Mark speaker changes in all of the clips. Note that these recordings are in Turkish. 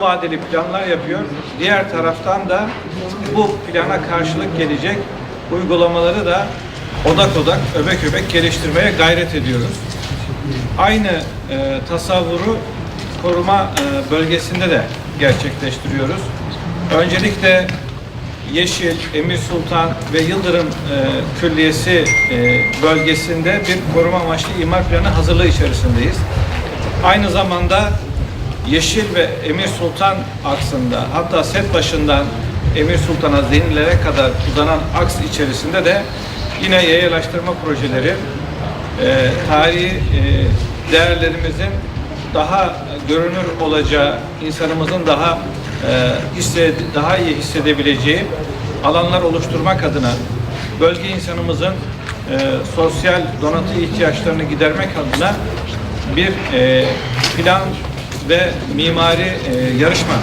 Speaker 1: vadeli planlar yapıyor. Diğer taraftan da bu plana karşılık gelecek uygulamaları da odak odak, öbek öbek geliştirmeye gayret ediyoruz. Aynı e, tasavvuru koruma e, bölgesinde de gerçekleştiriyoruz. Öncelikle Yeşil, Emir Sultan ve Yıldırım e, Külliyesi e, bölgesinde bir koruma amaçlı imar planı hazırlığı içerisindeyiz. Aynı zamanda Yeşil ve Emir Sultan aksında hatta set başından Emir Sultan'a Zeynilere kadar uzanan aks içerisinde de yine yayalaştırma projeleri e, tarihi e, değerlerimizin daha görünür olacağı, insanımızın daha e, hisse, daha iyi hissedebileceği alanlar oluşturmak adına bölge insanımızın e, sosyal donatı ihtiyaçlarını gidermek adına bir e, plan ve mimari e, yarışma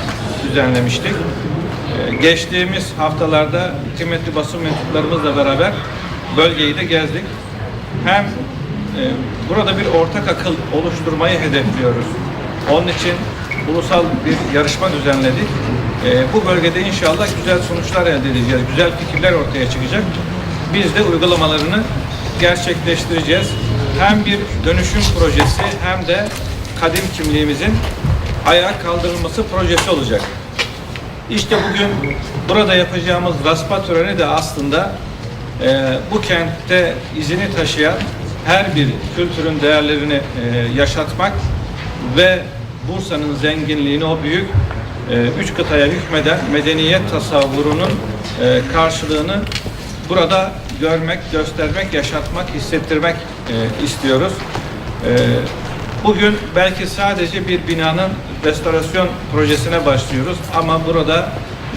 Speaker 1: düzenlemiştik. E, geçtiğimiz haftalarda kıymetli basın mensuplarımızla beraber bölgeyi de gezdik. Hem e, burada bir ortak akıl oluşturmayı hedefliyoruz. Onun için ulusal bir yarışma düzenledik. E, bu bölgede inşallah güzel sonuçlar elde edeceğiz. Güzel fikirler ortaya çıkacak. Biz de uygulamalarını gerçekleştireceğiz. Hem bir dönüşüm projesi hem de kadim kimliğimizin ayağa kaldırılması projesi olacak. İşte bugün burada yapacağımız raspa töreni de aslında e, bu kentte izini taşıyan her bir kültürün değerlerini e, yaşatmak ve Bursa'nın zenginliğini o büyük e, üç kıtaya hükmeden medeniyet tasavvurunun e, karşılığını burada görmek, göstermek, yaşatmak, hissettirmek e, istiyoruz. E, bugün belki sadece bir binanın restorasyon projesine başlıyoruz ama burada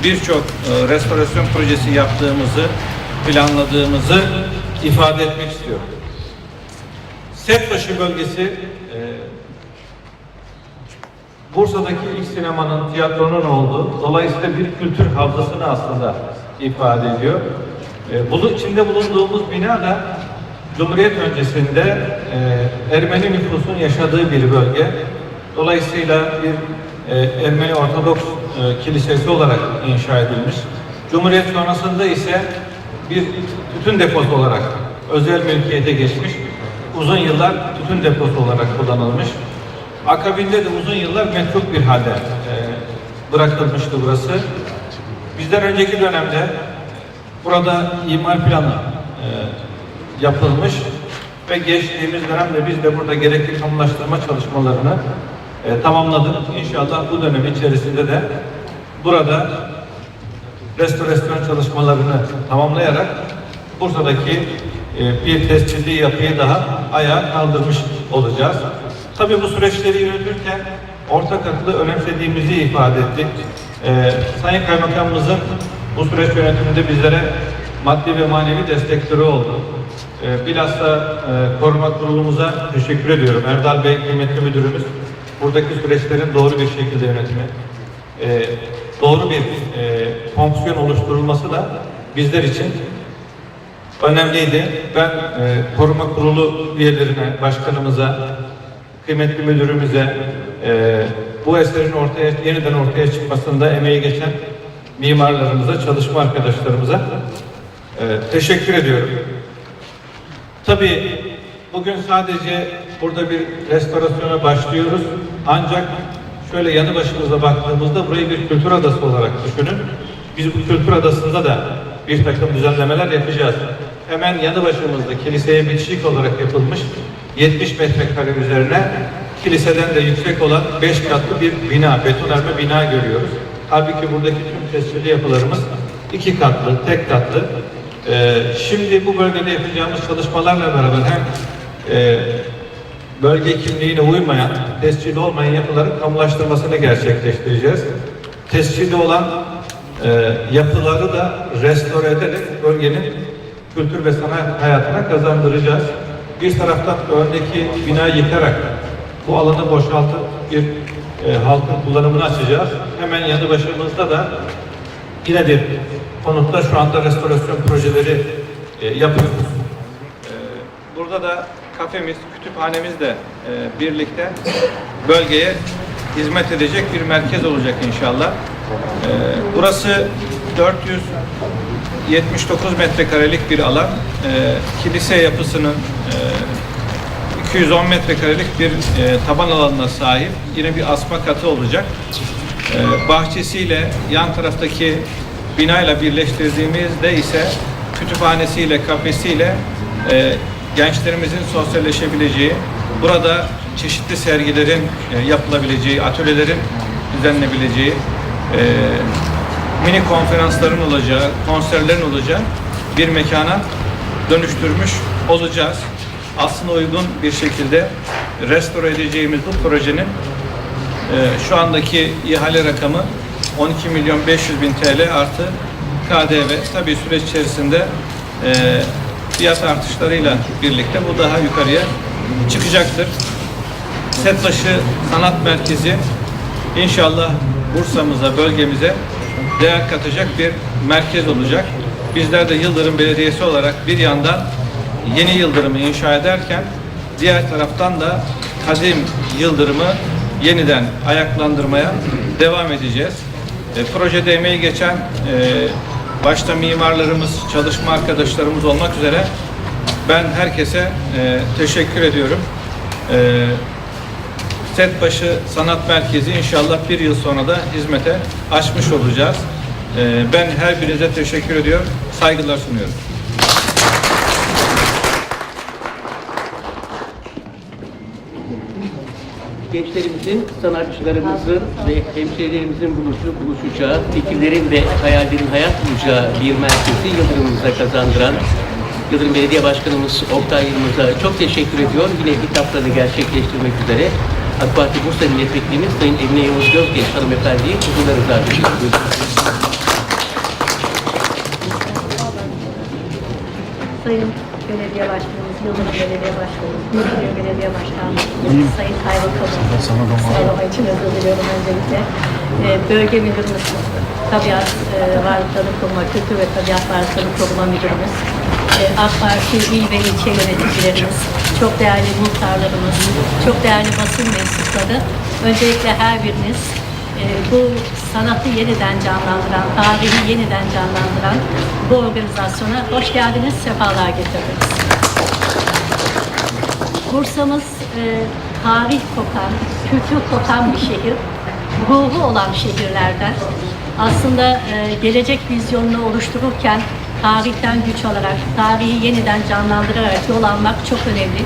Speaker 1: birçok e, restorasyon projesi yaptığımızı, planladığımızı ifade etmek istiyorum. Setbaşı bölgesi e, Bursa'daki ilk sinemanın, tiyatronun olduğu, dolayısıyla bir kültür havzasını aslında ifade ediyor. E, bunu içinde bulunduğumuz bina da Cumhuriyet öncesinde e, Ermeni nüfusun yaşadığı bir bölge. Dolayısıyla bir e, Ermeni Ortodoks e, kilisesi olarak inşa edilmiş. Cumhuriyet sonrasında ise bir tütün deposu olarak özel mülkiyete geçmiş. Uzun yıllar tütün deposu olarak kullanılmış. Akabinde de uzun yıllar metruk bir halde e, bırakılmıştı burası. Bizden önceki dönemde burada imar planı e, yapılmış ve geçtiğimiz dönemde biz de burada gerekli kamulaştırma çalışmalarını e, tamamladık. İnşallah bu dönem içerisinde de burada restorasyon çalışmalarını tamamlayarak Bursa'daki e, bir tescilli yapıyı daha ayağa kaldırmış olacağız. Tabii bu süreçleri yürütürken ortak akıllı önemsediğimizi ifade ettik. E, Sayın Kaymakamımızın bu süreç yönetiminde bizlere maddi ve manevi destekleri oldu. E, bilhassa koruma kurulumuza teşekkür ediyorum. Erdal Bey kıymetli müdürümüz buradaki süreçlerin doğru bir şekilde yönetimi, e, doğru bir e, fonksiyon oluşturulması da bizler için önemliydi. Ben e, koruma kurulu üyelerine, başkanımıza, kıymetli müdürümüze, bu eserin ortaya yeniden ortaya çıkmasında emeği geçen mimarlarımıza, çalışma arkadaşlarımıza teşekkür ediyorum. Tabii bugün sadece burada bir restorasyona başlıyoruz. Ancak şöyle yanı başımıza baktığımızda burayı bir kültür adası olarak düşünün. Biz bu kültür adasında da bir takım düzenlemeler yapacağız. Hemen yanı başımızda kiliseye bitişik olarak yapılmış 70 metrekare üzerine kiliseden de yüksek olan 5 katlı bir bina, betonarme bina görüyoruz. Halbuki buradaki tüm tescilli yapılarımız iki katlı, tek katlı. Ee, şimdi bu bölgede yapacağımız çalışmalarla beraber hem e, bölge kimliğine uymayan, tescilli olmayan yapıların kamulaştırmasını gerçekleştireceğiz. Tescilli olan e, yapıları da restore ederek bölgenin kültür ve sanat hayatına kazandıracağız. Bir taraftan öndeki binayı yıkarak bu alanı boşaltıp bir e, halkın kullanımını açacağız. Hemen yanı başımızda da yine bir konutta şu anda restorasyon projeleri e, yapıyoruz. E, burada da kafemiz, kütüphanemiz de e, birlikte bölgeye hizmet edecek bir merkez olacak inşallah. Ee, burası 479 metrekarelik bir alan. Ee, kilise yapısının e, 210 metrekarelik bir e, taban alanına sahip. Yine bir asma katı olacak. Ee, bahçesiyle yan taraftaki binayla birleştirdiğimizde ise kütüphanesiyle, kafesiyle e, gençlerimizin sosyalleşebileceği, burada çeşitli sergilerin e, yapılabileceği, atölyelerin düzenlenebileceği, e, mini konferansların olacağı, konserlerin olacağı bir mekana dönüştürmüş olacağız. Aslında uygun bir şekilde restore edeceğimiz bu projenin ee, şu andaki ihale rakamı 12 milyon 500 bin TL artı KDV. Tabii süreç içerisinde e, fiyat artışlarıyla birlikte bu daha yukarıya çıkacaktır. Setbaşı Sanat Merkezi inşallah Bursa'mıza, bölgemize değer katacak bir merkez olacak. Bizler de Yıldırım Belediyesi olarak bir yandan yeni Yıldırım'ı inşa ederken diğer taraftan da kadim Yıldırım'ı yeniden ayaklandırmaya devam edeceğiz. E, projede emeği geçen e, başta mimarlarımız, çalışma arkadaşlarımız olmak üzere ben herkese e, teşekkür ediyorum. E, Setbaşı Sanat Merkezi inşallah bir yıl sonra da hizmete açmış olacağız. E, ben her birinize teşekkür ediyorum, saygılar sunuyorum.
Speaker 2: Gençlerimizin, sanatçılarımızın ve hemşehrilerimizin buluşu, buluşacağı, fikirlerin ve hayallerin hayat bulacağı bir merkezi Yıldırım'ımıza kazandıran Yıldırım Belediye Başkanımız Oktay Yılmaz'a çok teşekkür ediyor. Yine hitaplarını gerçekleştirmek üzere AK Parti Bursa Milletvekilimiz Sayın Emine Yavuz Gözgeç hanımefendiyi huzurlarınıza.
Speaker 3: Sayın Belediye Başkanımız, Yıldırım Belediye Başkanımız, Büyükşehir Belediye Başkanımız, Sayın Kaymakamımız, sıralama için özür diliyorum öncelikle. Ee, bölge müdürümüz, tabiat e, varlıklarını koruma, kültür ve tabiat varlıklarını koruma müdürümüz, e, AK Parti il ve ilçe yöneticilerimiz, çok değerli muhtarlarımız, çok değerli basın mensupları, öncelikle her biriniz bu sanatı yeniden canlandıran, tarihi yeniden canlandıran bu organizasyona hoş geldiniz, sefalar getirdiniz. Bursa'mız e, tarih kokan, kültür kokan bir şehir, ruhu olan şehirlerden. Aslında e, gelecek vizyonunu oluştururken tarihten güç alarak, tarihi yeniden canlandırarak yol almak çok önemli.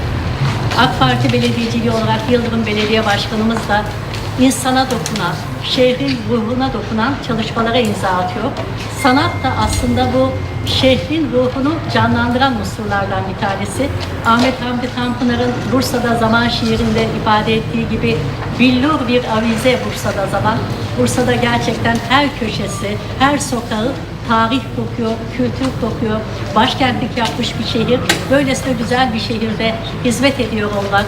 Speaker 3: AK Parti belediyeciliği olarak Yıldırım Belediye Başkanımız da insana dokunan, şehrin ruhuna dokunan çalışmalara imza atıyor. Sanat da aslında bu şehrin ruhunu canlandıran unsurlardan bir tanesi. Ahmet Hamdi Tanpınar'ın Bursa'da Zaman şiirinde ifade ettiği gibi billur bir avize Bursa'da zaman. Bursa'da gerçekten her köşesi, her sokağı tarih kokuyor, kültür kokuyor, başkentlik yapmış bir şehir. Böylesine güzel bir şehirde hizmet ediyor olmak,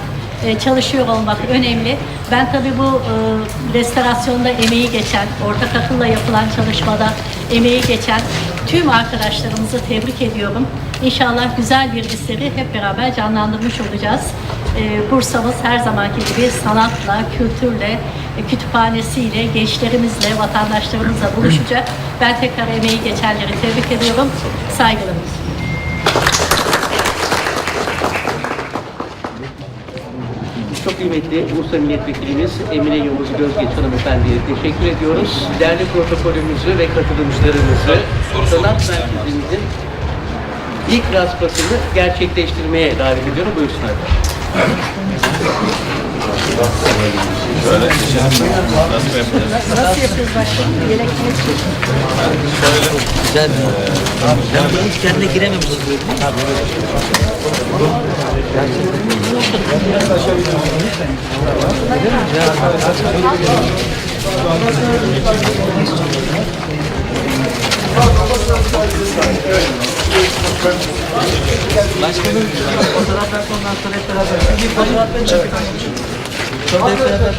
Speaker 3: çalışıyor olmak önemli. Ben tabii bu e, restorasyonda emeği geçen, ortak akılla yapılan çalışmada emeği geçen tüm arkadaşlarımızı tebrik ediyorum. İnşallah güzel bir eseri hep beraber canlandırmış olacağız. E, Bursa'mız her zamanki gibi sanatla, kültürle, e, kütüphanesiyle, gençlerimizle, vatandaşlarımızla buluşacak. Ben tekrar emeği geçenleri tebrik ediyorum. Saygılarımız.
Speaker 2: Kıymetli Bursa Milletvekilimiz Emine Yavuz Gözgeç hanımefendiye teşekkür ediyoruz. Değerli protokolümüzü ve katılımcılarımızı sanat merkezimizin ilk raspasını gerçekleştirmeye davet ediyorum. Buyursunlar.
Speaker 1: Şöyle nasıl yapacağız?
Speaker 3: Nasıl yapıyoruz başkanım? Yelek
Speaker 4: Güzel bir Ben bunun içlerine girememişim. Başkanım fotoğraflar sonra hep beraber. Bir fotoğraflar çekelim. Sonra hep beraber.